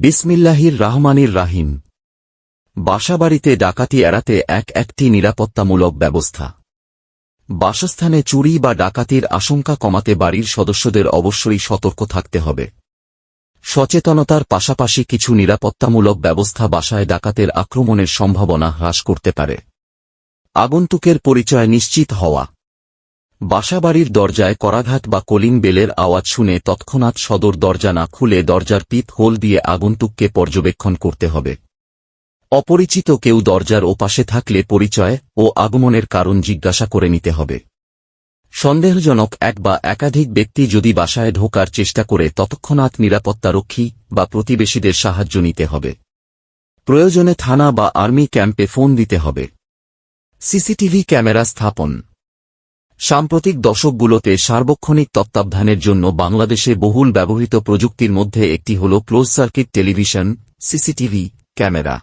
বিসমিল্লাহির রহমানির রাহিম। বাসাবাড়িতে ডাকাতি এড়াতে এক একটি নিরাপত্তামূলক ব্যবস্থা। বাসস্থানে চুরি বা ডাকাতির আশঙ্কা কমাতে বাড়ির সদস্যদের অবশ্যই সতর্ক থাকতে হবে। সচেতনতার পাশাপাশি কিছু নিরাপত্তামূলক ব্যবস্থা বাসায় ডাকাতের আক্রমণের সম্ভাবনা হ্রাস করতে পারে। আগন্তুকের পরিচয় নিশ্চিত হওয়া। বাসাবাড়ির দরজায় করাঘাত বা কলিং বেলের আওয়াজ শুনে তৎক্ষণাৎ সদর দরজা না খুলে দরজার পিত হোল দিয়ে আগন্তুককে পর্যবেক্ষণ করতে হবে। অপরিচিত কেউ দরজার ওপাশে থাকলে পরিচয় ও আগমনের কারণ জিজ্ঞাসা করে নিতে হবে। সন্দেহজনক এক বা একাধিক ব্যক্তি যদি বাসায় ঢোকার চেষ্টা করে তৎক্ষণাৎ নিরাপত্তারক্ষী বা প্রতিবেশীদের সাহায্য নিতে হবে। প্রয়োজনে থানা বা আর্মি ক্যাম্পে ফোন দিতে হবে। সিসিটিভি ক্যামেরা স্থাপন। সাম্প্রতিক দশকগুলোতে সার্বক্ষণিক তত্ত্বাবধানের জন্য বাংলাদেশে বহুল ব্যবহৃত প্রযুক্তির মধ্যে একটি হল close circuit television, CCTV, camera.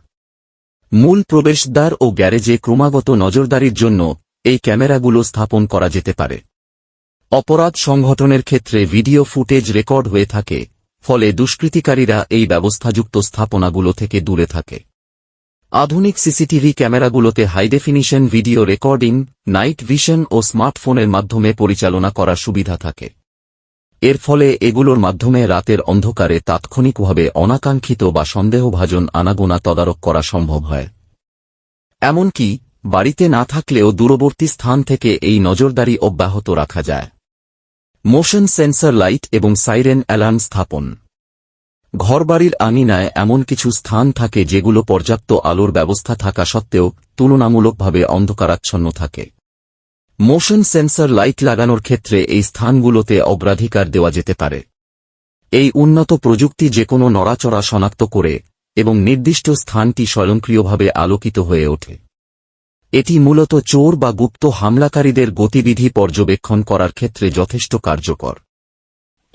মূল প্রবেশদ্বার ও গ্যারেজে ক্রমাগত নজরদারির জন্য এই ক্যামেরাগুলো স্থাপন করা যেতে পারে। অপরাধ সংগঠনের ক্ষেত্রে ভিডিও ফুটেজ রেকর্ড হয়ে থাকে, ফলে দুষ্কৃতিকারীরা এই ব্যবস্থাযুক্ত স্থাপনাগুলো থেকে দূরে থাকে। আধুনিক CCTV ক্যামেরাগুলোতে high definition video recording night vision ও স্মার্টফোনের মাধ্যমে পরিচালনা করার সুবিধা থাকে। এর ফলে এগুলোর মাধ্যমে রাতের অন্ধকারে তাৎক্ষণিকভাবে অনাকাঙ্ক্ষিত বা সন্দেহভাজন আনাগোনা তদারক করা সম্ভব হয়। এমনকি, বাড়িতে না থাকলেও দূরবর্তী স্থান থেকে এই নজরদারি অব্যাহত রাখা যায়। মোশন সেন্সর লাইট এবং সাইরেন অ্যালার্ম স্থাপন। ঘরবাড়ির আঙিনায় এমন কিছু স্থান থাকে যেগুলো পর্যাপ্ত আলোর ব্যবস্থা থাকা সত্ত্বেও তুলনামূলকভাবে অন্ধকারাচ্ছন্ন থাকে। মোশন সেন্সর লাইট লাগানোর ক্ষেত্রে এই স্থানগুলোতে অগ্রাধিকার দেওয়া যেতে পারে। এই উন্নত প্রযুক্তি যে কোনো নড়াচড়া শনাক্ত করে এবং নির্দিষ্ট স্থানটি স্বয়ংক্রিয়ভাবে আলোকিত হয়ে ওঠে। এটি মূলত চোর বা গুপ্ত হামলাকারীদের গতিবিধি পর্যবেক্ষণ করার ক্ষেত্রে যথেষ্ট কার্যকর।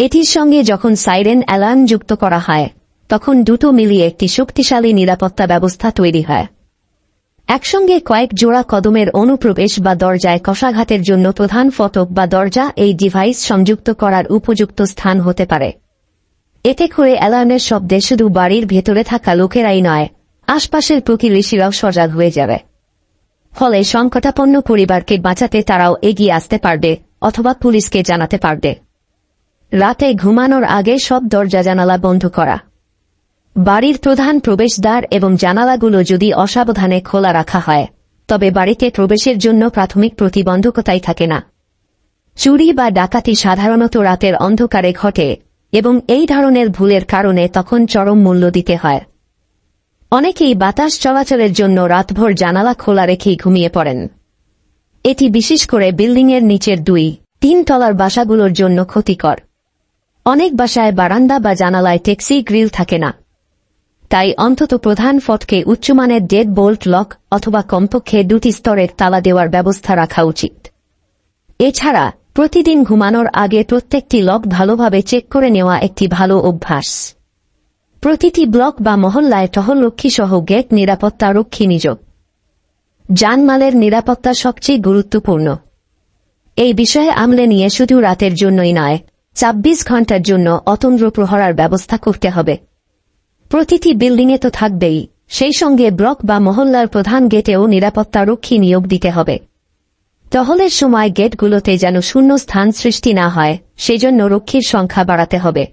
এটির সঙ্গে যখন সাইরেন অ্যালার্ম যুক্ত করা হয়, তখন দুটো মিলিয়ে একটি শক্তিশালী নিরাপত্তা ব্যবস্থা তৈরি হয়। একসঙ্গে কয়েক জোড়া কদমের অনুপ্রবেশ বা দরজায় কষাঘাতের জন্য প্রধান ফটক বা দরজা এই ডিভাইস সংযুক্ত করার উপযুক্ত স্থান হতে পারে। এতে করে অ্যালার্মের শব্দে শুধু বাড়ির ভেতরে থাকা লোকেরাই নয়, আশপাশের প্রতিবেশীরাও সজাগ হয়ে যাবে। ফলে সংকটাপন্ন পরিবারকে বাঁচাতে তারাও এগিয়ে আসতে পারবে অথবা পুলিশকে জানাতে পারবে। রাতে ঘুমানোর আগে সব দরজা জানালা বন্ধ করা। বাড়ির প্রধান প্রবেশদ্বার এবং জানালাগুলো যদি অসাবধানে খোলা রাখা হয়, তবে বাড়িতে প্রবেশের জন্য প্রাথমিক প্রতিবন্ধকতাই থাকে না। চুরি বা ডাকাতি সাধারণত রাতের অন্ধকারে ঘটে এবং এই ধরনের ভুলের কারণে তখন চরম মূল্য দিতে হয়। অনেকেই বাতাস চলাচলের জন্য রাতভর জানালা খোলা রেখেই ঘুমিয়ে পড়েন। এটি বিশেষ করে বিল্ডিংয়ের নিচের দুই তিন তলার বাসাগুলোর জন্য ক্ষতিকর। অনেক বাসায় বারান্দা বা জানালায় ট্যাক্সি, গ্রিল থাকে না। তাই অন্তত প্রধান ফটকে উচ্চমানের ডেড বোল্ট লক অথবা কমপক্ষে দুটি স্তরের তালা দেওয়ার ব্যবস্থা রাখা উচিত। এছাড়া প্রতিদিন ঘুমানোর আগে প্রত্যেকটি লক ভালোভাবে চেক করে নেওয়া একটি ভালো অভ্যাস। প্রতিটি ব্লক বা মহল্লায় টহলরক্ষী সহ গেট নিরাপত্তা রক্ষী নিযোগ। জানমালের নিরাপত্তা সবচেয়ে গুরুত্বপূর্ণ। এই বিষয়ে আমলে নিয়ে শুধু রাতের জন্যই নয় ছাব্বিশ ঘণ্টার জন্য অতন্দ্র প্রহরার ব্যবস্থা করতে হবে। প্রতিটি বিল্ডিংয়ে তো থাকবেই। সেই সঙ্গে ব্লক বা মহল্লার প্রধান গেটেও নিরাপত্তা রক্ষী নিয়োগ দিতে হবে। টহলের সময় গেটগুলোতে যেন শূন্য স্থান সৃষ্টি না হয়, সেজন্য রক্ষীর সংখ্যা বাড়াতে হবে।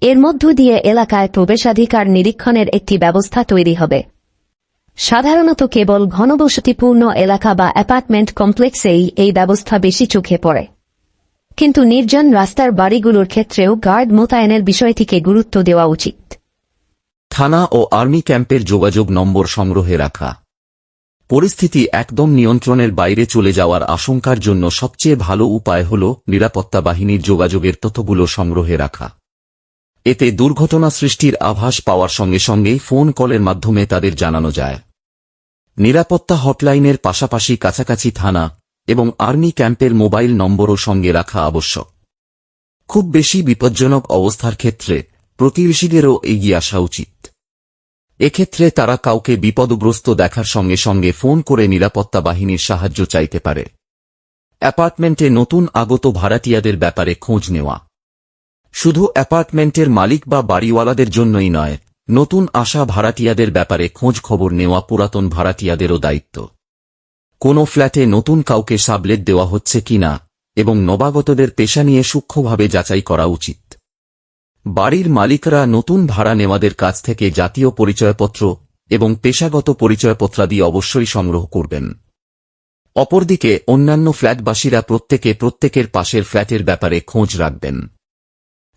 এর মধ্য দিয়ে এলাকায় প্রবেশাধিকার নিরীক্ষণের একটি ব্যবস্থা তৈরি হবে। সাধারণত কেবল ঘনবসতিপূর্ণ এলাকা বা অ্যাপার্টমেন্ট কমপ্লেক্সেই এই ব্যবস্থা বেশি চোখে পড়ে। কিন্তু নির্জন রাস্তার বাড়িগুলোর ক্ষেত্রেও গার্ড মোতায়েনের বিষয়টিকে গুরুত্ব দেওয়া উচিত। থানা ও আর্মি ক্যাম্পের যোগাযোগ নম্বর সংগ্রহে রাখা। পরিস্থিতি একদম নিয়ন্ত্রণের বাইরে চলে যাওয়ার আশঙ্কার জন্য সবচেয়ে ভালো উপায় হল নিরাপত্তা বাহিনীর যোগাযোগের তথ্যগুলো সংগ্রহে রাখা। এতে দুর্ঘটনা সৃষ্টির আভাস পাওয়ার সঙ্গে সঙ্গেই ফোন কলের মাধ্যমে তাদের জানানো যায়। নিরাপত্তা হটলাইনের পাশাপাশি কাছাকাছি থানা এবং আর্মি ক্যাম্পের মোবাইল নম্বরও সঙ্গে রাখা আবশ্যক। খুব বেশি বিপজ্জনক অবস্থার ক্ষেত্রে প্রতিবেশীদেরও এগিয়ে আসা উচিত। এক্ষেত্রে তারা কাউকে বিপদগ্রস্ত দেখার সঙ্গে সঙ্গে ফোন করে নিরাপত্তা বাহিনীর সাহায্য চাইতে পারে। অ্যাপার্টমেন্টে নতুন আগত ভাড়াটিয়াদের ব্যাপারে খোঁজ নেওয়া। শুধু অ্যাপার্টমেন্টের মালিক বা বাড়িওয়ালাদের জন্যই নয়, নতুন আসা ভাড়াটিয়াদের ব্যাপারে খোঁজ খবর নেওয়া পুরাতন ভাড়াটিয়াদেরও দায়িত্ব। কোনো ফ্ল্যাটে নতুন কাউকে সাবলেট দেওয়া হচ্ছে কিনা এবং নবাগতদের পেশা নিয়ে সূক্ষ্মভাবে যাচাই করা উচিত। বাড়ির মালিকরা নতুন ভাড়া নেওয়াদের কাছ থেকে জাতীয় পরিচয়পত্র এবং পেশাগত পরিচয়পত্রাদি অবশ্যই সংগ্রহ করবেন। অপরদিকে, অন্যান্য ফ্ল্যাটবাসীরা প্রত্যেকে প্রত্যেকের পাশের ফ্ল্যাটের ব্যাপারে খোঁজ রাখবেন।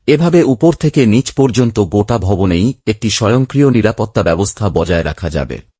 এভাবে উপর থেকে নিচ পর্যন্ত গোটা ভবনেই একটি স্বয়ংক্রিয় নিরাপত্তা ব্যবস্থা বজায় রাখা যাবে।